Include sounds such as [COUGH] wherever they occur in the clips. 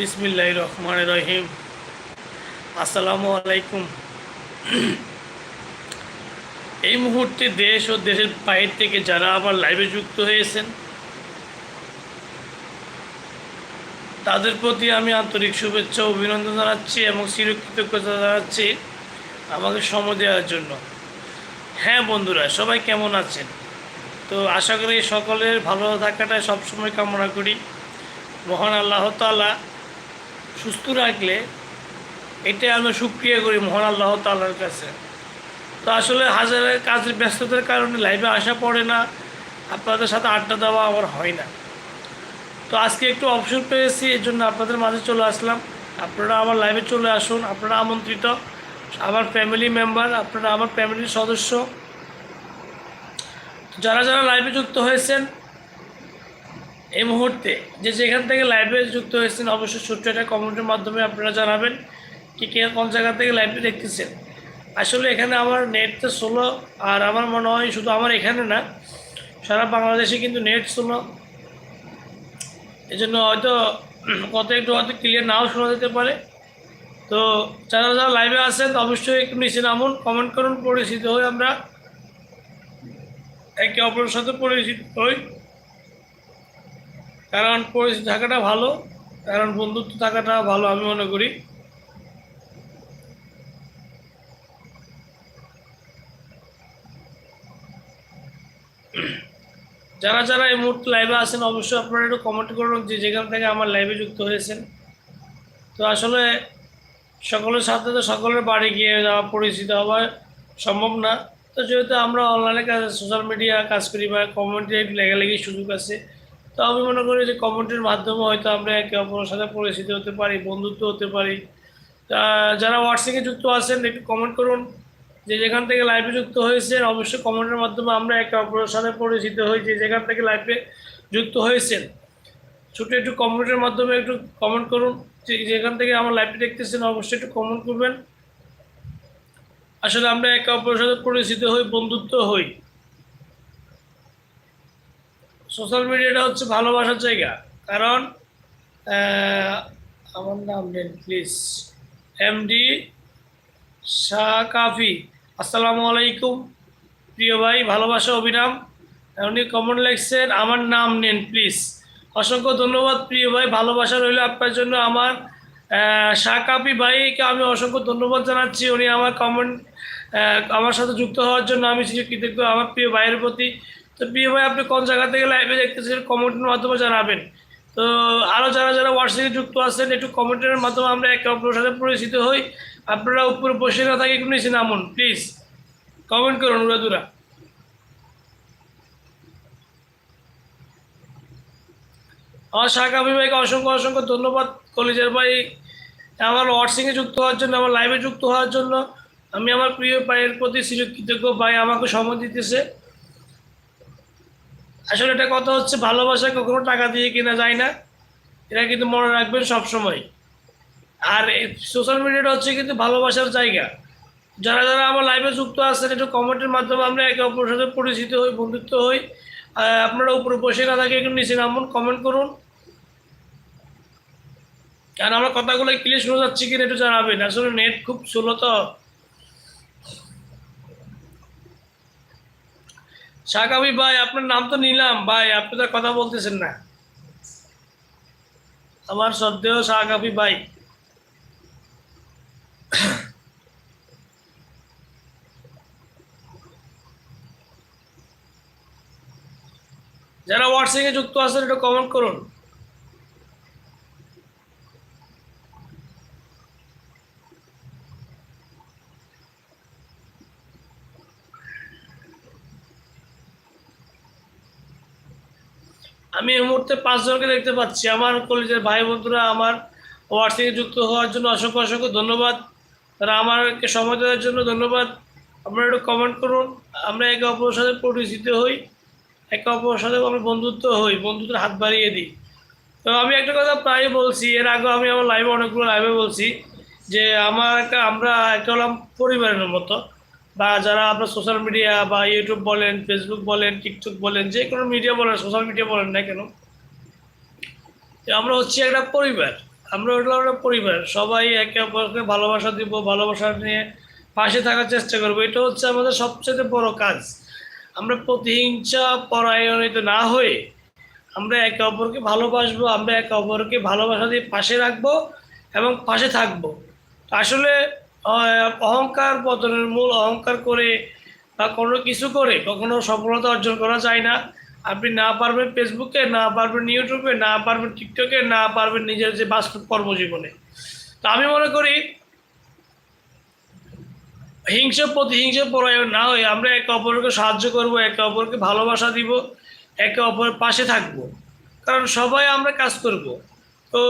বিসমিল্লাহ রহমান রহিম। আসসালামু আলাইকুম। এই মুহূর্তে দেশ ও দেশের বাইরে থেকে যারা আমার লাইভে যুক্ত হয়েছেন, তাদের প্রতি আমি আন্তরিক শুভেচ্ছা, অভিনন্দন জানাচ্ছি এবং চিরকৃতজ্ঞতা জানাচ্ছি আমাকে সময় দেওয়ার জন্য। হ্যাঁ বন্ধুরা, সবাই কেমন আছেন? তো আশা করি সকলের ভালো থাকাটা সবসময় কামনা করি। মহান আল্লাহ তাআলা সুস্থ রাখলে এটাই আমরা সুক্রিয়া করি মহান আল্লাহ তাল্লার কাছে। তো আসলে হাজারের কাজের ব্যস্ততার কারণে লাইভে আসা পড়ে না, আপনাদের সাথে আড্ডা দেওয়া আমার হয় না। তো আজকে একটু অপশন পেয়েছি এর জন্য আপনাদের মাঝে চলে আসলাম। আপনারা আমার লাইভে চলে আসুন, আপনারা আমন্ত্রিত। আমার ফ্যামিলি মেম্বার আপনারা আমার ফ্যামিলির সদস্য। যারা যারা লাইভে যুক্ত হয়েছেন এই মুহূর্তে যে যেখান থেকে লাইভে যুক্ত হয়েছেন, অবশ্যই ছোট্ট একটা কমেন্টের মাধ্যমে আপনারা জানাবেন কি কে কোন জায়গা থেকে লাইভে দেখতেছেন। আসলে এখানে আমার নেট তো স্লো আর আমার মনে হয় শুধু আমার এখানে না, সারা বাংলাদেশে কিন্তু নেট স্লো এই জন্য হয়তো কত একটু হয়তো ক্লিয়ার নাও শোনা যেতে পারে। তো যারা যারা লাইভে আসেন অবশ্যই একটু নিচে নামুন কমেন্ট করুন, পরিচিত হই আমরা। একে অপরের সাথে পরিচিত হই। কারণ পরিচিত থাকাটা ভালো, কারণ বন্ধুত্ব থাকাটা ভালো আমি মনে করি। যারা যারা এই মুহূর্তে লাইভে আছেন, অবশ্যই আপনারা একটু কমেন্ট করুন যে যেখান থেকে আমার লাইভে যুক্ত হয়েছেন। তো আসলে সকলের সাথে তো সকলের বাড়ি গিয়ে যাওয়া, পরিচিত হওয়া সম্ভব না। তো যেহেতু আমরা অনলাইনে কাজ সোশ্যাল মিডিয়া কাজ করি বা কমেন্টে লেগালেগি সুযোগ আছে তো আমি মনে করি যে কমেন্টের মাধ্যমে হয়তো আমরা একে অপরের সাথে পরিচিত হতে পারি, বন্ধুত্ব হতে পারি। যারা হোয়াটসঅ্যাপে যুক্ত আছেন, একটু কমেন্ট করুন যে যেখান থেকে লাইভে যুক্ত হয়েছেন, অবশ্যই কমেন্টের মাধ্যমে আমরা একে অপরের সাথে পরিচিত হই যে যেখান থেকে লাইভে যুক্ত হয়েছেন। ছোটো একটু কমেন্টের মাধ্যমে একটু কমেন্ট করুন যে যেখান থেকে আমার লাইভে দেখতেছেন, অবশ্যই একটু কমেন্ট করবেন। আসলে আমরা একে অপরের সাথে পরিচিত হই, বন্ধুত্ব হই। সোশ্যাল মিডিয়াটা হচ্ছে ভালোবাসার জায়গা। কারণ আমার নাম নেন প্লিজ এমডি শাহ কাফি আসসালামু আলাইকুম। প্রিয় ভাই, ভালোবাসা অভিরাম। উনি কমেন্ট লিখছেন, আমার নাম নেন প্লিজ অসংখ্য ধন্যবাদ, প্রিয় ভাই, ভালোবাসা রইল আপনার জন্য। আমার শাহ কাপি ভাইকে আমি অসংখ্য ধন্যবাদ জানাচ্ছি। উনি আমার কমেন্ট আমার সাথে যুক্ত হওয়ার জন্য আমি কৃতজ্ঞ। আমার প্রিয় ভাইয়ের প্রতি তো প্রিয় ভাই, আপনি কোন জায়গা থেকে লাইভে দেখতেছেন কমেন্টের মাধ্যমে জানাবেন। তো আরও যারা যারা হোয়াটসঅ্যাপে যুক্ত আছেন, একটু কমেন্টের মাধ্যমে আমরা একে অপরের সাথে পরিচিত হই। আপনারা উপরে বসে না থাকে একটু নিচে নামুন প্লিজ কমেন্ট করুন উড়াদুরা আমার শাহ আবি ভাইকে অসংখ্য অসংখ্য ধন্যবাদ, কলেজের ভাই। আমার হোয়াটসঅ্যাপে যুক্ত হওয়ার জন্য, আমার লাইভে যুক্ত হওয়ার জন্য, আমি আমার প্রিয় ভাইয়ের প্রতি কৃতজ্ঞ ভাই আমাকে সময় দিতেছে। আসলে এটা কথা হচ্ছে, ভালোবাসা কখনো টাকা দিয়ে কেনা যায় না। এটা কিন্তু মনে রাখবেন সবসময়। আর সোশ্যাল মিডিয়াটা হচ্ছে কিন্তু ভালোবাসার জায়গা। যারা যারা আমার লাইভে যুক্ত আছেন, একটু কমেন্টের মাধ্যমে আমরা একে অপরের সাথে পরিচিত হই, বন্ধুত্ব হই। আপনারা উপরে বসে না থাকে একটু নিচে নামুন কমেন্ট করুন। আর আমার কথাগুলো ক্লিয়ার শোনা যাচ্ছে কিনা একটু জানাবেন। আসলে নেট খুব স্লো তো। শাকাবি ভাই, আপনার নাম তো নিলাম। ভাই, আপনি তো কথা বলতেছেন না। আমার শ্রদ্ধেয় শাকাবি ভাই। যারা হোয়াটসঅ্যাপে যুক্ত আছেন, একটু কমেন্ট করুন। আমি এই মুহূর্তে পাঁচজনকে দেখতে পাচ্ছি। আমার কলেজের ভাই বন্ধুরা, আমার হোয়াটসঅ্যাপে যুক্ত হওয়ার জন্য অসংখ্য অসংখ্য ধন্যবাদ। তারা আমাকে সময় দেওয়ার জন্য ধন্যবাদ। আপনারা একটু কমেন্ট করুন। আমরা একে অপরের সাথে পরিচিত হই। একে অপরের সাথে আমরা বন্ধুত্ব হই। বন্ধুত্বের হাত বাড়িয়ে দিই। তো আমি একটা কথা প্রায় বলছি। এর আগে আমি আমার লাইভে অনেকগুলো লাইভে বলছি যে, আমার একটা, আমরা একটা হলাম পরিবারের মতো। বা যারা আপনার সোশ্যাল মিডিয়া বা ইউটিউব বলেন ফেসবুক বলেন টিকটক বলেন, যে কোনো মিডিয়া বলেন সোশ্যাল মিডিয়া বলেন না কেন আমরা হচ্ছি একটা পরিবার। আমরা হলো একটা পরিবার। সবাই একে অপরকে ভালোবাসা দিব, ভালোবাসা নিয়ে পাশে থাকার চেষ্টা করব। এটা হচ্ছে আমাদের সবচেয়ে বড় কাজ। আমরা প্রতিহিংসা, পরায়ণিত না হয়ে আমরা একে অপরকে ভালোবাসবো, আমরা একে অপরকে ভালোবাসা দিয়ে পাশে রাখব এবং পাশে থাকব। আসলে অহংকার পতনের মূল অহংকার করে বা কোনো কিছু করে, কখনো সফলতা অর্জন করা যায় না। আপনি না পারবেন ফেসবুকে না পারবেন ইউটিউবে না পারবেন টিকটকে না পারবেন নিজের যে বাস্তব কর্মজীবনে। তো আমি মনে করি, হিংসা প্রতিহিংসা পরায়ণ না হয়ে আমরা একে অপরকে সাহায্য করব, একে অপরকে ভালোবাসা দিব, একে অপরের পাশে থাকব। কারণ সবাই আমরা কাজ করব। তো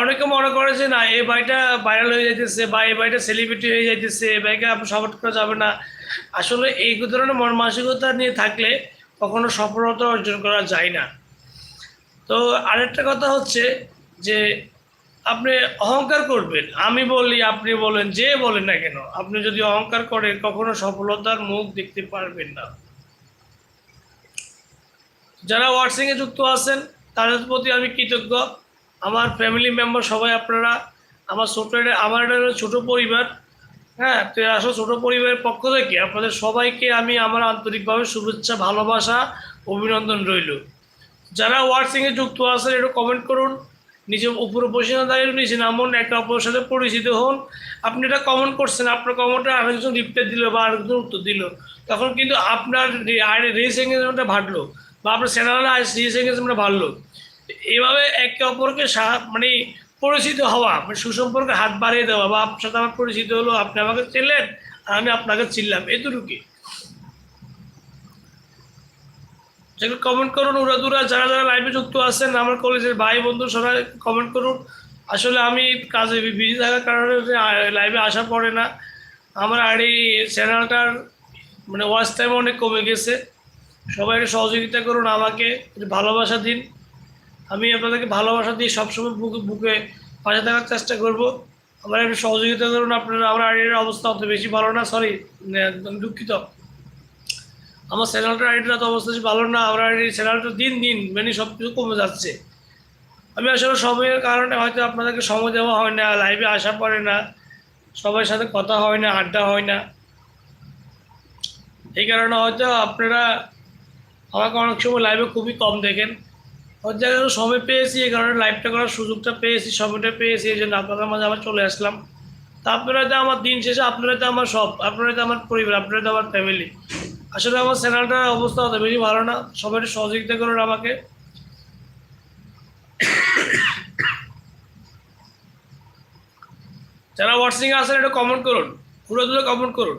অনেকে মনে করে যে না এই বাড়িটা ভাইরাল হয়ে যাইতেছে বা এই বাড়িটা সেলিব্রিটি হয়ে যাইতেছে এই বাইকে আপনি সাপোর্ট করা যাবে না। আসলে এই ধরনের মন মানসিকতা নিয়ে থাকলে কখনো সফলতা অর্জন করা যায় না। তো, আরেকটা কথা হচ্ছে যে, আপনি অহংকার করবেন। আমি বলি, আপনি বলেন, যে বলেন না কেন, আপনি যদি অহংকার করেন, কখনো সফলতার মুখ দেখতে পারবেন না। যারা ওয়াটসিংয়ে যুক্ত আছেন, তাদের প্রতি আমি কৃতজ্ঞ। আমার ফ্যামিলি মেম্বার সবাই আপনারা আমার ছোট একটা- আমার হলো ছোট পরিবার হ্যাঁ তো আসলে ছোট পরিবারের পক্ষ থেকে আপনাদের সবাইকে আমি আমার আন্তরিকভাবে শুভেচ্ছা ভালোবাসা অভিনন্দন রইল যারা ওয়াটসিংয়ে যুক্ত আছেন একটু কমেন্ট করুন নিজে উপরে বসে না দাঁড়িয়ে নিচে নামুন একে অপরের সাথে পরিচিত হন আপনি এটা কমেন্ট করছেন আপনার কমেন্টে আরেকজন রিপ্লাই দিল বা আরেকজন উত্তর দিল তখন কিন্তু আপনার রেস এঙ্গেজমেন্টটা বাড়লো বা আপনার চ্যানেলে রেস এঙ্গেজমেন্টটা বাড়লো এইভাবে একে অপরকে মানে পরিচিত হওয়া মানে সুসম্পর্কে হাত বাড়িয়ে দেওয়া বা আপনার সাথে আমার পরিচিত হলো, আপনি আমাকে চিনলেন আর আমি আপনাকে চিনলাম, এতটুকুই। যেগুলো কমেন্ট করুন উড়াদুরা যারা যারা লাইভে যুক্ত আছেন, আমার কলেজের ভাই, বন্ধু, সবাই কমেন্ট করুন। আসলে আমি কাজে বিজি থাকার কারণে লাইভে আসা পড়ে না। আমার আর এই চ্যানেলটার মানে ওয়াচ টাইম অনেক কমে গেছে। সবাই সহযোগিতা করুন আমাকে ভালোবাসা দিন। আমি আপনাদেরকে ভালোবাসা দিয়ে সবসময় বুকে বুকে পাশে থাকার চেষ্টা করব। আমার একটু সহযোগিতা করুন, আপনারা, আমার আইডির অবস্থা অত বেশি ভালো না সরি একদম দুঃখিত। আমার চ্যানেলটার আইডিটা তো অবস্থা বেশি ভালো না, আমার আইডির চ্যানেলটা দিন দিন মানে সব কিছু কমে যাচ্ছে। আমি আসলে সময়ের কারণে হয়তো আপনাদেরকে সময় দেওয়া হয় না লাইভে আসা পড়ে না সবার সাথে কথা হয় না, আড্ডা হয় না। এই কারণে হয়তো আপনারা আমাকে অনেক সময় লাইভে খুবই কম দেখেন। হয়তো একটু সময় পেয়েছি, এই কারণে লাইভটা করার সুযোগটা পেয়েছি সময়টা পেয়েছি, এই জন্য আপনাদের মাঝে আবার চলে আসলাম। তা আপনারা তো আমার দিন শেষে, আপনারা তো আমার সব, আপনারা তো আমার পরিবার, আপনারা তো আমার ফ্যামিলি আসলে আমার চ্যানেলটার অবস্থা অত বেশি ভালো না, সবাই সহযোগিতা করুন আমাকে। যারা হোয়াটসিং আছেন, একটু কমেন্ট করুন। ঘুরে ঘুরে কমেন্ট করুন।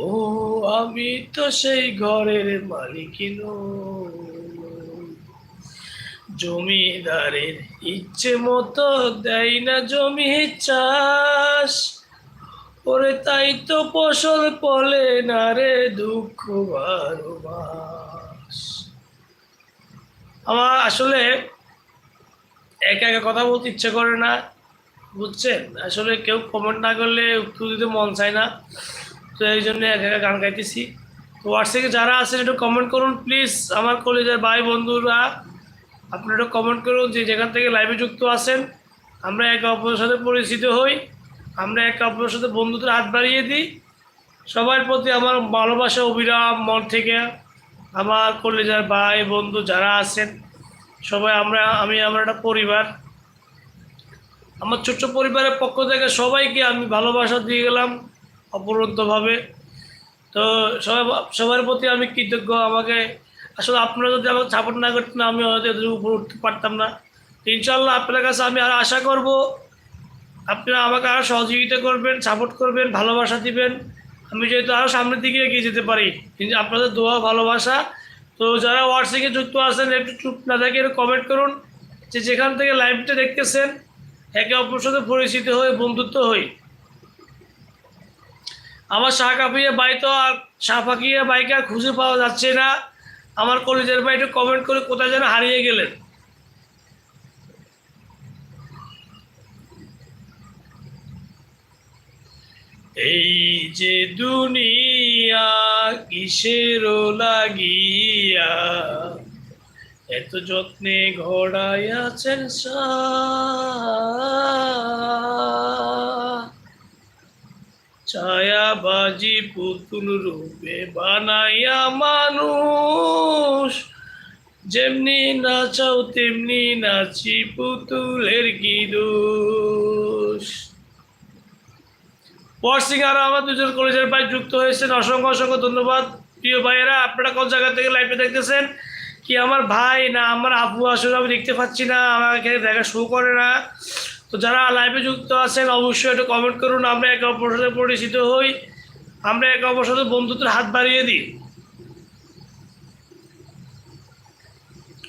ও, আমি তো সেই ঘরের মালিক জমিদারের ইচ্ছে মতো দেয় না জমি চাষ। ওরে তাই তো ফসল পলে না রে দুঃখ আমার আসলে একা একা কথা বলতে ইচ্ছে করে না, বুঝছেন? আসলে কেউ কমেন্ট না করলে উত্তর দিতে মন চায় না। তো এই জন্য এক একা গান গাইতেছি। তো হোয়াটসঅ্যাপে যারা আছেন, একটু কমেন্ট করুন প্লিজ আমার কলেজের ভাই, বন্ধুরা, আপনারা একটু কমেন্ট করুন যে যেখান থেকে লাইভে যুক্ত আছেন। আমরা একে অপরের সাথে পরিচিত হই। আমরা একে অপরের সাথে বন্ধুদের হাত বাড়িয়ে দিই। সবার প্রতি আমার ভালোবাসা, অবিরাম, মন থেকে আমার কলেজের ভাই, বন্ধু যারা আছেন, সবাই আমরা, আমি আমার একটা পরিবার। আমার ছোট্ট পরিবারের পক্ষ থেকে সবাইকে আমি ভালোবাসা দিয়ে গেলাম। অপরন্তভাবে। তো সবাই, সবার প্রতি আমি কৃতজ্ঞ। আমাকে আসলে আপনারা যদি আমাকে সাপোর্ট না করতেন, আমি হয়তো এদের উপর উঠতে পারতাম না। ইনশাল্লাহ আপনার কাছে আমি আর আশা করব, আপনারা আমাকে আরও সহযোগিতা করবেন সাপোর্ট করবেন, ভালোবাসা দিবেন। আমি যেহেতু আরও সামনের দিকে এগিয়ে যেতে পারি, কিন্তু আপনাদের দোয়া, ভালোবাসা। তো যারা হোয়াটসঅ্যাপে যুক্ত আছেন, একটু চুপ না থাকে একটু কমেন্ট করুন। যে যেখান থেকে লাইভটা দেখতেছেন, একে অপরের সাথে পরিচিত হয়ে বন্ধুত্ব হই। আমার শাহ কাপিয়ে বাই তো আর শাহ ফাঁকিয়ে বাইকে আর খুঁজে পাওয়া যাচ্ছে না। আমার কলেজের ভাই একটু কমেন্ট করে কোথায় যেন হারিয়ে গেলেন। এই যে দুনিয়া কিসের লাগিয়া, এত যত্নে ঘোড়ায় আছেন ছায়াবাজি পুতুল রূপে বানাইয়া মানুষ। যেমনি নাচাও, তেমনি নাচি পুতুলের কি দোষ পরসিং আর আমার দুজন কলেজের ভাই যুক্ত হয়েছেন। অসংখ্য অসংখ্য ধন্যবাদ। প্রিয় ভাইয়েরা, আপনারা কোন জায়গা থেকে লাইভে দেখতেছেন? কি আমার ভাই না আমার আপু আসলে আমি দেখতে পাচ্ছি না, আমাকে দেখা শো করে না। তো যারা লাইভে যুক্ত আছেন, অবশ্যই একটু কমেন্ট করুন। আমরা একে অপরের সাথে পরিচিত হই। আমরা একে অপরের সাথে বন্ধুত্বের হাত বাড়িয়ে দিই।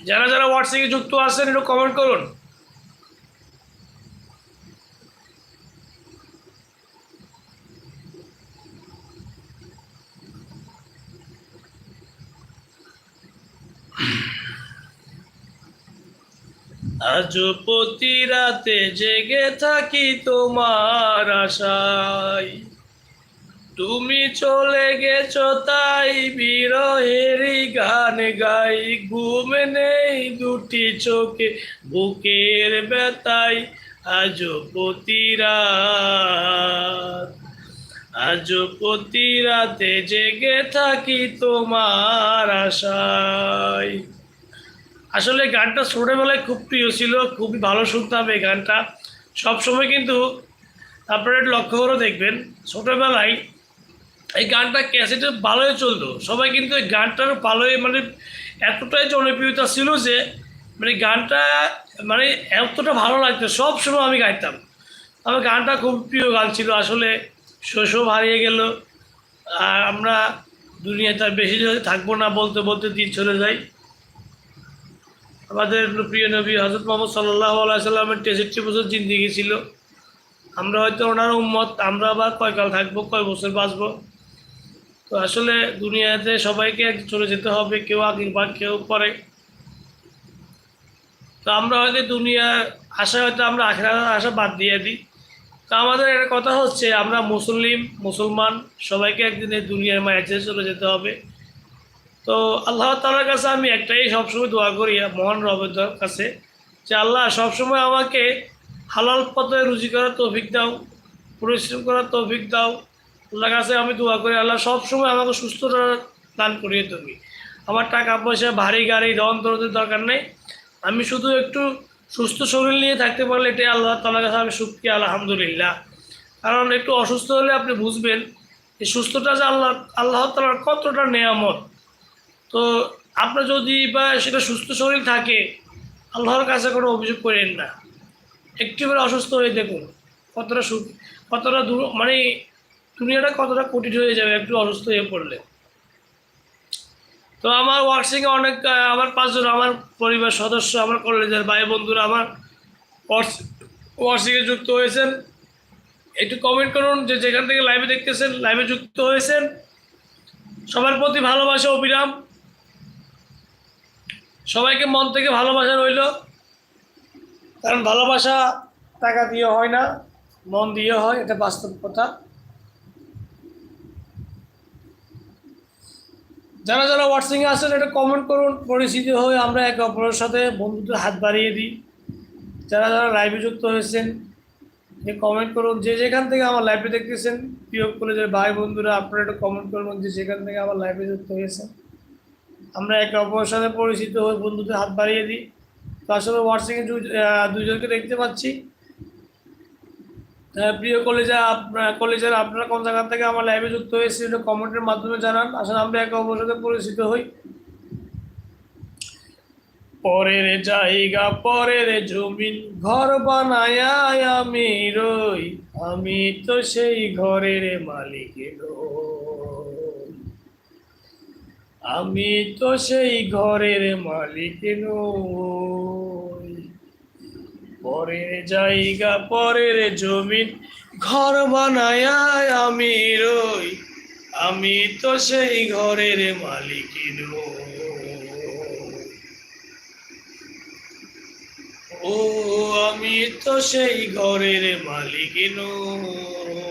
যারা যারা হোয়াটসঅ্যাপে যুক্ত আছেন, একটু কমেন্ট করুন। আজ প্রতি রাতে জেগে থাকি তোমার আশায়। তুমি চলে গেছ তাই বিরহেরই গান গাই। ঘুম নেই দুটি চোখে, বুকের ব্যথায় আজ প্রতি রাত। আজ প্রতি রাতে জেগে থাকি তোমার আশায়। আসলে গানটা ছোটোবেলায় খুব প্রিয় ছিল, খুবই ভালো শুনতাম এই গানটা। সবসময় কিন্তু আপনারা একটু লক্ষ্য করে দেখবেন, ছোটোবেলায় এই গানটা ক্যাসেটে ভালোই চলতো। সবাই কিন্তু এই গানটার ভালোই মানে এতটাই জনপ্রিয়তা ছিল যে মানে গানটা মানে এতটা ভালো লাগতো, সব সময় আমি গাইতাম। আমার গানটা খুব প্রিয় গান ছিল, আসলে শৈশব হারিয়ে গেল, আর আমরা দুনিয়াতে বেশি থাকব না বলতে বলতে দিন চলে যাই আমাদের প্রিয় নবী হজরত মোহাম্মদ সাল্লাহ আলাইসাল্লামের তেষট্টি বছর জিন্দিগি ছিল। আমরা হয়তো ওনার উম্মত, আমরা আবার কয়কাল থাকব, কয় বছর বাঁচবো। তো আসলে দুনিয়াতে সবাইকে চলে যেতে হবে, কেউ আগে বা কেউ পরে। তো আমরা হয়তো দুনিয়া, আশা হয়তো আমরা আখেরা আশা বাদ দিয়ে দিই। তো আমাদের একটা কথা হচ্ছে, আমরা মুসলিম, মুসলমান, সবাইকে একদিন দুনিয়ার মায়ের চলে যেতে হবে। তো আল্লাহ তালার কাছে আমি একটাই সবসময় দোয়া করি, মহান রবের কাছে, যে আল্লাহ সবসময় আমাকে হালাল পথে রুজি করার তৌফিক দাও, পরিশ্রম করার তৌফিক দাও। আল্লাহর কাছে আমি দোয়া করি, আল্লাহ সবসময় আমাকে সুস্থতা দান করিয়ে তুমি। আমার টাকা পয়সা, ভারী গাড়ি দরদের দরকার নেই। আমি শুধু একটু সুস্থ শরীর নিয়ে থাকতে পারলে এটাই আল্লাহ তালার কাছে আমি সুখী, আলহামদুলিল্লাহ। কারণ একটু অসুস্থ হলে আপনি বুঝবেন, এই সুস্থটা যে আল্লাহ আল্লাহ তালার কতটা নেয়ামত। তো আপনার যদি বা সেটা সুস্থ শরীর থাকে, আল্লাহর কাছে কোনো অভিযোগ করেন না। একটুবার অসুস্থ হয়ে দেখুন, কতটা সু কতটা দূর মানে দুনিয়াটা কতটা কঠিন হয়ে যাবে একটু অসুস্থ হয়ে পড়লে। তো আমার ওয়ার্কশিংয়ে অনেক, আমার পাঁচজন, আমার পরিবার সদস্য, আমার কলেজের ভাই বন্ধুরা আমার ওয়ার্কশিংয়ে যুক্ত হয়েছেন। একটু কমেন্ট করুন যে যেখান থেকে লাইভে দেখতেছেন লাইভে যুক্ত হয়েছেন। সবার প্রতি ভালোবাসা, অবিরাম। সবাইকে মন থেকে ভালোবাসা রইল। কারণ ভালোবাসা টাকা দিয়ে হয় না, মন দিয়ে হয়, এটা বাস্তব কথা। যারা যারা হোয়াটসঅ্যাপে আসেন এটা কমেন্ট করুন। পরিচিতি হয়ে আমরা একে অপরের সাথে বন্ধুদের হাত বাড়িয়ে দিই। যারা যারা লাইভে যুক্ত হয়েছেন যে কমেন্ট করুন। যে যেখান থেকে আমার লাইভে দেখতেছেন, প্রিয় কলেজের ভাই বন্ধুরা, আপনারা একটু কমেন্ট করুন যে যেখান থেকে আমার লাইভে যুক্ত হয়েছেন। আমরা একে অপরের সাথে পরিচিত হয়ে বন্ধুদের হাত বাড়িয়ে দিই। আসলে হোয়াটসঅ্যাপে দুজনকে দেখতে পাচ্ছি। প্রিয় কলেজে আপনার কলেজের আপনারা কোন জায়গা থেকে আমার লাইভে যুক্ত হয়েছে এটা কমেন্টের মাধ্যমে জানান। আসলে আমরা একে অপরের সাথে পরিচিত হই। পরের জায়গা, পরের জমিন, ঘর বানায় আমি রই। আমি তো সেই ঘরের মালিক নই আমি তো সেই ঘরের মালিক পরের জায়গা, পরের জমিন, ঘর বানায় আমি রই। আমি তো সেই ঘরের মালিক ও, আমি তো সেই ঘরের মালিক নই।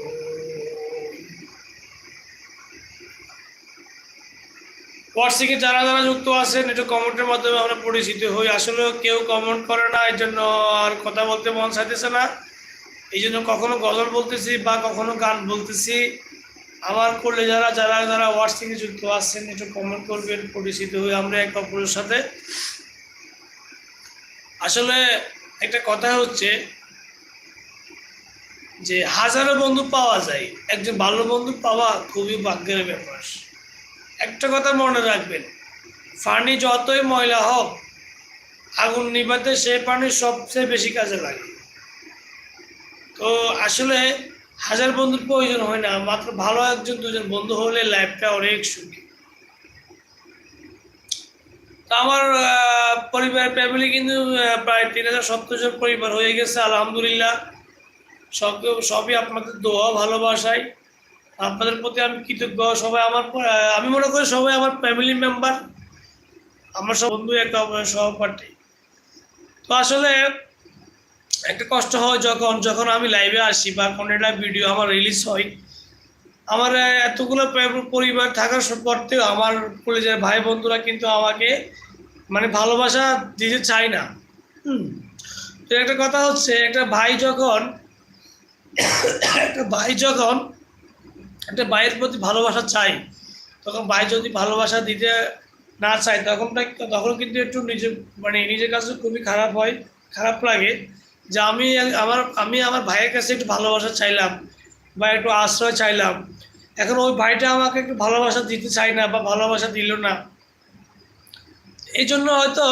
হোয়াটসঅ্যাপে যারা যারা যুক্ত আছেন, একটু কমেন্টের মাধ্যমে আমরা পরিচিত হই। আসলে কেউ কমেন্ট করে না এই জন্য আর কথা বলতে মন চাইতেছে না। এই জন্য কখনো গজল বলতেছি বা কখনো গান বলতেছি। আমার করলে যারা যারা যারা হোয়াটসঅ্যাপে যুক্ত আছেন, একটু কমেন্ট করবেন, পরিচিত হই আমরা এক অপরের সাথে। আসলে একটা কথা হচ্ছে যে, হাজারো বন্ধু পাওয়া যায়, একজন ভালো বন্ধু পাওয়া খুবই ভাগ্যের ব্যাপার। একটা কথা মনে রাখবেন, পানি যতই ময়লা হোক, আগুন নিভাতে সে পানি সবচেয়ে বেশি কাজে লাগে। তো আসলে হাজার বন্ধুর প্রয়োজন হয় না, মাত্র ভালো একজন, দুজন বন্ধু হলে লাইফটা অনেক সুখী। তো আমার পরিবার ফ্যামিলি কিন্তু প্রায় তিন হাজার সত্তর জন পরিবার হয়ে গেছে, আলহামদুলিল্লাহ। সব সবই আপনাদের দোয়া, ভালোবাসায়। আপনাদের প্রতি আমি কৃতজ্ঞ, সবাই আমার আমি মনে করি সবাই আমার ফ্যামিলি মেম্বার আমার সব বন্ধু একটা সহপাঠী। তো আসলে একটা কষ্ট হয় যখন যখন আমি লাইভে আসি বা কোনো ভিডিও আমার রিলিজ হয়, আমার এতগুলো পরিবার থাকার সত্ত্বেও আমার কলেজের ভাই বন্ধুরা কিন্তু আমাকে মানে ভালোবাসা দিতে চায় না। তো একটা কথা হচ্ছে, একটা ভাই যখন, [COUGHS] একটা ভাই যখন একটা ভাইয়ের প্রতি ভালোবাসা চাই। তখন ভাই যদি ভালোবাসা দিতে না চাই তখনটা তখন কিন্তু একটু নিজে মানে নিজের কাছে খুবই খারাপ হয়, খারাপ লাগে যে আমি, আমার আমি আমার ভাইয়ের কাছে একটু ভালোবাসা চাইলাম বা একটু আশ্রয় চাইলাম। এখন ওই ভাইটা আমাকে একটু ভালোবাসা দিতে চায় না বা ভালোবাসা দিল না। এই জন্য হয়তো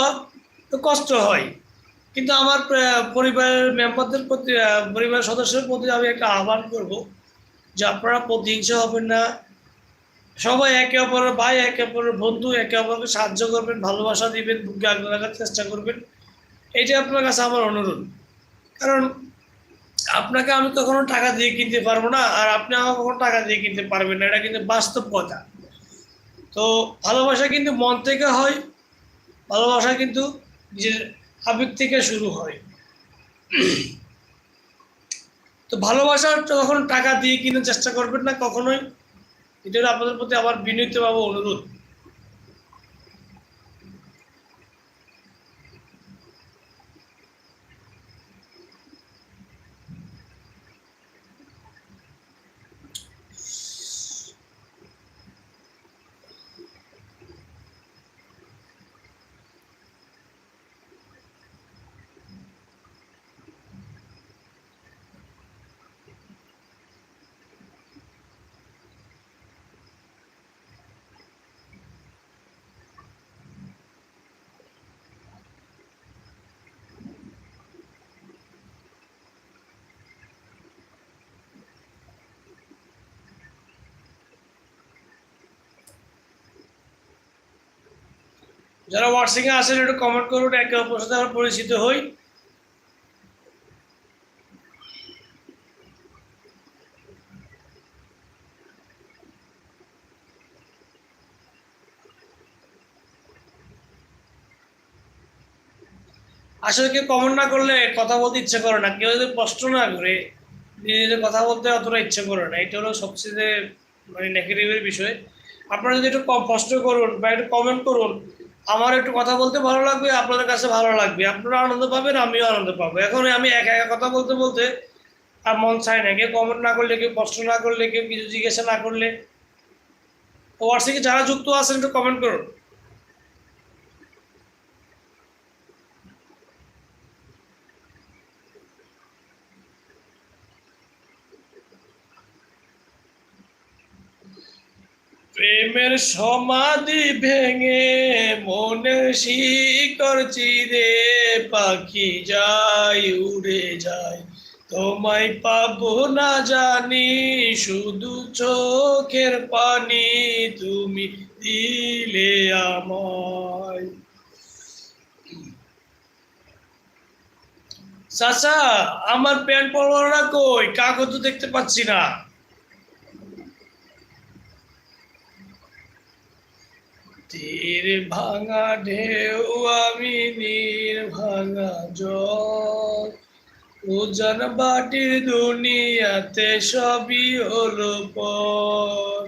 কষ্ট হয়। কিন্তু আমার পরিবারের মেম্বারদের প্রতি পরিবারের সদস্যের প্রতি আমি একটা আহ্বান করব যে আপনারা প্রতিহিংসা হবেন না। সবাই একে অপরের ভাই, একে অপরের বন্ধু, একে অপরকে সাহায্য করবেন, ভালোবাসা দিবেন, বুকে আগলে রাখার চেষ্টা করবেন। এটাই আপনার কাছে আমার অনুরোধ। কারণ আপনাকে আমি কখনো টাকা দিয়ে কিনতে পারব না, আর আপনি আমাকে কখনো টাকা দিয়ে কিনতে পারবেন না। এটা কিন্তু বাস্তব কথা। তো ভালোবাসা কিন্তু মন থেকে হয়, ভালোবাসা কিন্তু নিজের আবেগ থেকে শুরু হয়। তো ভালোবাসা কখনো টাকা দিয়ে কিনে চেষ্টা করবেন না কখনোই, এটা আপনাদের প্রতি আমার বিনীতভাবে অনুরোধ। যারা হোয়াটসঅ্যাপে আসেন একটু কমেন্ট করুন, একে অপরের সাথে আমরা পরিচিত হই। আসলে কেউ কমেন্ট না করলে কথা বলতে ইচ্ছে করে না। কেউ যদি কষ্ট না করে নিজেদের কথা বলতে অতটা ইচ্ছে করে না, এটা হলো সবচেয়ে মানে নেগেটিভের বিষয়। আপনারা যদি একটু প্রশ্ন করুন বা একটু কমেন্ট করুন আমার একটু কথা বলতে ভালো লাগবে, আপনাদের কাছে ভালো লাগবে। আপনারা আনন্দ পাবেন, আমিও আনন্দ পাবো। এখন আমি একা একা কথা বলতে বলতে আর মন চায় না। কেউ কমেন্ট না করলে, কেউ প্রশ্ন না করলে, কেউ কিছু জিজ্ঞাসা না করলে। হোয়াটসঅ্যাপে যারা যুক্ত আছেন একটু কমেন্ট করুন। প্রেমের সমাধি ভেঙে মনের শিকড় চিরে পাখি যায়, উড়ে যায়। তোমায় পাবো না জানি, শুধু চোখের পানি তুমি দিলে আমায়। চাচা, আমার প্যান্ট পরোয়ারা কই? কাগজ দেখতে পাচ্ছি না। তীর ভাঙা ঢেউ, আমি নীর ভাঙা জল। উজান বাটির দুনিয়াতে সবই হলো পর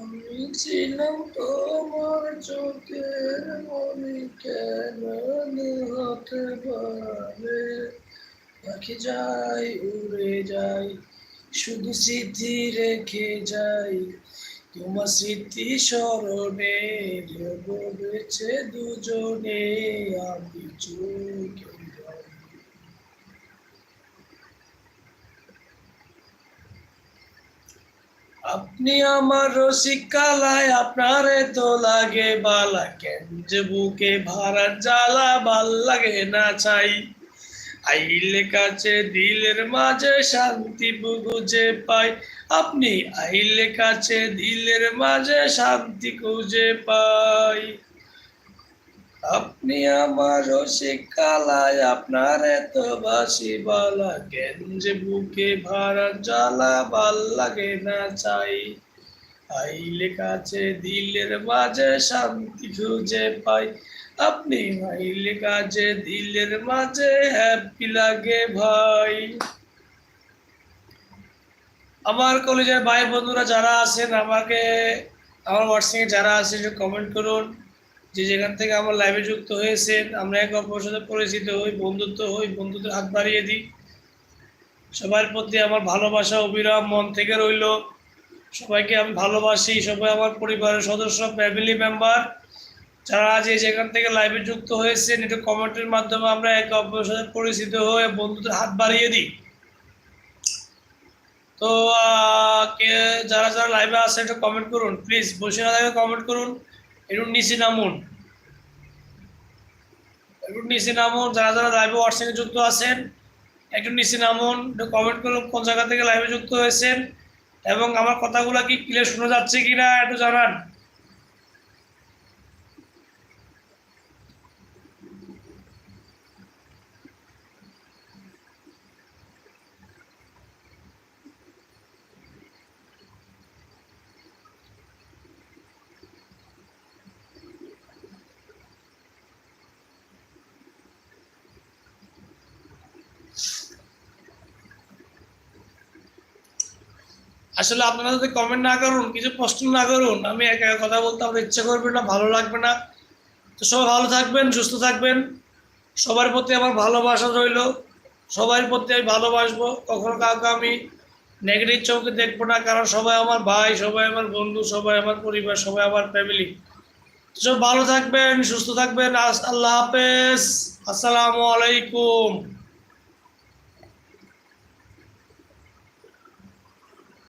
আমি ছিলাম তোমার চোখের মনে, কেন হতে পারে পাখি যায়, উড়ে যায়, শুধু স্মৃতি রেখে যাই তোমার স্মৃতি স্মরণে বেছে দুজনে, আমি চোখে আপনি আমার রসিকালায় আপনারে তো লাগে, বালা কেন যে বুকে ভাড়া জ্বালা, ভালো লাগে না চাই আইলে কাছে দিলের মাঝে শান্তি বুঝে পাই। আপনি আইলে কাছে দিলের মাঝে শান্তি খুঁজে পাই। আপনি আমার শিকালায় আপনার এত বাসি বালা। কেন যে বুকে ভাড়া জ্বালা, ভালো লাগে না চাই। আইলে কাছে দিলের মাঝে শান্তি খুঁজে পাই। আপনি আইলে কাজে, দিলের মাঝে হ্যাপি লাগে ভাই। আমার কলেজের ভাই বন্ধুরা যারা আছেন, আমাকে, আমার হোয়াটসঅ্যাপে যারা আছেন কমেন্ট করুন যে যেখান থেকে আমার লাইভে যুক্ত হয়েছেন, আমরা এক অপরের সাথে পরিচিত হই, বন্ধুত্ব হই বন্ধুত্বের হাত বাড়িয়ে দিই। সবার প্রতি আমার ভালোবাসা, অবিরাম মন থেকে রইল। সবাইকে আমি ভালোবাসি, সবাই আমার পরিবারের সদস্য ফ্যামিলি মেম্বার যারা আজ এই যেখান থেকে লাইভে যুক্ত হয়েছেন একটু কমেন্টের মাধ্যমে আমরা একে অপরের সাথে পরিচিত হয়ে বন্ধুদের হাত বাড়িয়ে দিই। তো কে, যারা যারা লাইভে আসে একটু কমেন্ট করুন প্লিজ বসে না থাকে কমেন্ট করুন। একটু নিচে নামুন। একটু নিচে নামুন। যারা যারা লাইভে হোয়াটসঅ্যাপে যুক্ত আছেন, একটু নিচে নামুন। একটু কমেন্ট করুন, কোন জায়গা থেকে লাইভে যুক্ত হয়েছেন। এবং আমার কথাগুলো কি ক্লিয়ার শোনা যাচ্ছে কি না একটু জানান। আসলে আপনারা যদি কমেন্ট না করুন, কিছু প্রশ্ন না করুন, আমি একা একা কথা বলতে আমার ইচ্ছা করবে না, ভালো লাগবে না। তো সবাই ভালো থাকবেন, সুস্থ থাকবেন। সবার প্রতি আমার ভালোবাসা রইল। সবার প্রতি আমি ভালোবাসবো। কখনো কাউকে আমি নেগেটিভ চোখে দেখব না, কারণ সবাই আমার ভাই, সবাই আমার বন্ধু, সবাই আমার পরিবার, সবাই আমার ফ্যামিলি সব ভালো থাকবেন, সুস্থ থাকবেন। আল্লাহ হাফেজ। আসসালামু আলাইকুম।